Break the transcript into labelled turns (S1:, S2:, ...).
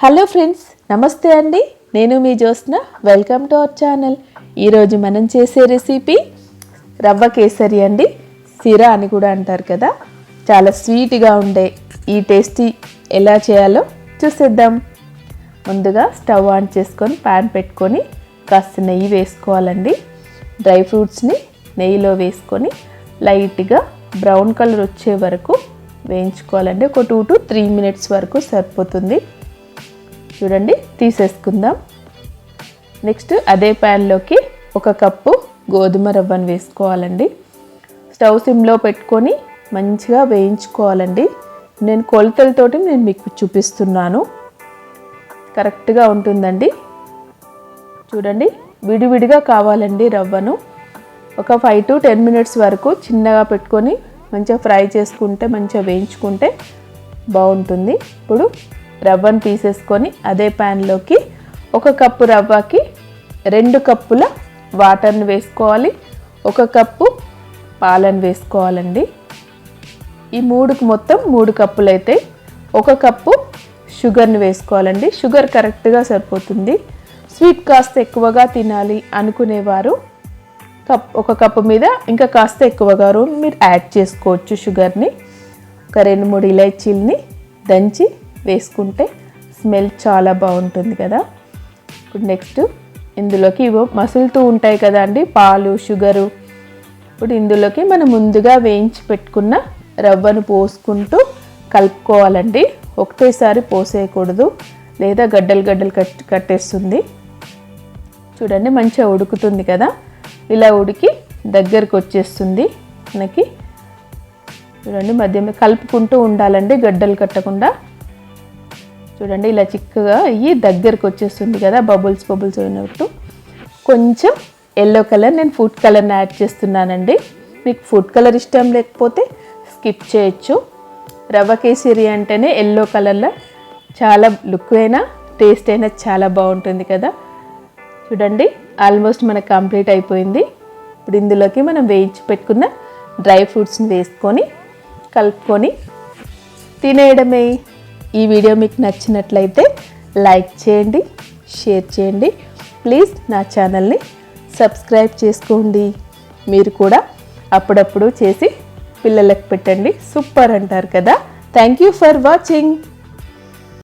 S1: Hello friends నమస్తే అండి. నేను మీ Jyotsna. Welcome to our channel ఈరోజు మనం చేసే రెసిపీ రవ్వ కేసరి అండి. సిరా అని కూడా అంటారు కదా. చాలా స్వీట్గా ఉండే ఈ టేస్టీ ఎలా చేయాలో చూసేద్దాం. ముందుగా స్టవ్ ఆన్ చేసుకొని ప్యాన్ పెట్టుకొని కాస్త నెయ్యి వేసుకోవాలండి. డ్రై ఫ్రూట్స్ని నెయ్యిలో వేసుకొని లైట్గా బ్రౌన్ కలర్ వచ్చే వరకు వేయించుకోవాలండి. ఒక టూ టు త్రీ మినిట్స్ వరకు సరిపోతుంది. చూడండి తీసేసుకుందాం. నెక్స్ట్ అదే ప్యాన్లోకి ఒక కప్పు గోధుమ రవ్వను వేసుకోవాలండి. స్టవ్ సిమ్లో పెట్టుకొని మంచిగా వేయించుకోవాలండి. నేను కొలతలతోటి నేను మీకు చూపిస్తున్నాను. కరెక్ట్గా ఉంటుందండి. చూడండి విడివిడిగా కావాలండి రవ్వను. ఒక ఫైవ్ టు టెన్ మినిట్స్ వరకు చిన్నగా పెట్టుకొని మంచిగా ఫ్రై చేసుకుంటే మంచిగా వేయించుకుంటే బాగుంటుంది. ఇప్పుడు రవ్వను తీసేసుకొని అదే ప్యాన్లోకి ఒక కప్పు రవ్వకి రెండు కప్పుల వాటర్ని వేసుకోవాలి. ఒక కప్పు పాలను వేసుకోవాలండి. ఈ మూడుకు మొత్తం మూడు కప్పులు అయితే ఒక కప్పు షుగర్ని వేసుకోవాలండి. షుగర్ కరెక్ట్గా సరిపోతుంది. స్వీట్ కాస్త ఎక్కువగా తినాలి అనుకునేవారు కప్ ఒక కప్పు మీద ఇంకా కాస్త ఎక్కువగా మీరు యాడ్ చేసుకోవచ్చు షుగర్ని. ఒక రెండు మూడు ఇలైచీల్ని దంచి వేసుకుంటే స్మెల్ చాలా బాగుంటుంది కదా. ఇప్పుడు నెక్స్ట్ ఇందులోకి ఇవో మసులుతూ ఉంటాయి కదా అండి పాలు షుగరు. ఇప్పుడు ఇందులోకి మనం ముందుగా వేయించి పెట్టుకున్న రవ్వను పోసుకుంటూ కలుపుకోవాలండి. ఒకటేసారి పోసేయకూడదు లేదా గడ్డలు గడ్డలు కట్ కట్టేస్తుంది. చూడండి మంచిగా ఉడుకుతుంది కదా. ఇలా ఉడికి దగ్గరకు వచ్చేస్తుంది మనకి. చూడండి మధ్య కలుపుకుంటూ ఉండాలండి గడ్డలు కట్టకుండా. చూడండి ఇలా చిక్కగా అయ్యి దగ్గరకు వచ్చేస్తుంది కదా బబుల్స్ బబుల్స్ అయినట్టు. కొంచెం ఎల్లో కలర్ నేను ఫుడ్ కలర్ని యాడ్ చేస్తున్నానండి. మీకు ఫుడ్ కలర్ ఇష్టం లేకపోతే స్కిప్ చేయొచ్చు. రవ్వ కేసరి అంటేనే ఎల్లో కలర్లో చాలా లుక్ అయినా టేస్ట్ అయినా చాలా బాగుంటుంది కదా. చూడండి ఆల్మోస్ట్ మనకు కంప్లీట్ అయిపోయింది. ఇప్పుడు ఇందులోకి మనం వేయించి పెట్టుకున్న డ్రై ఫ్రూట్స్ని వేసుకొని కలుపుకొని తినేయడమే. ఈ వీడియో మీకు నచ్చినట్లయితే లైక్ చేయండి షేర్ చేయండి. ప్లీజ్ నా ఛానల్ని సబ్స్క్రైబ్ చేసుకోండి. మీరు కూడా అప్పుడప్పుడు చేసి పిల్లలకు పెట్టండి. సూపర్ అంటారు కదా. Thank you for watching.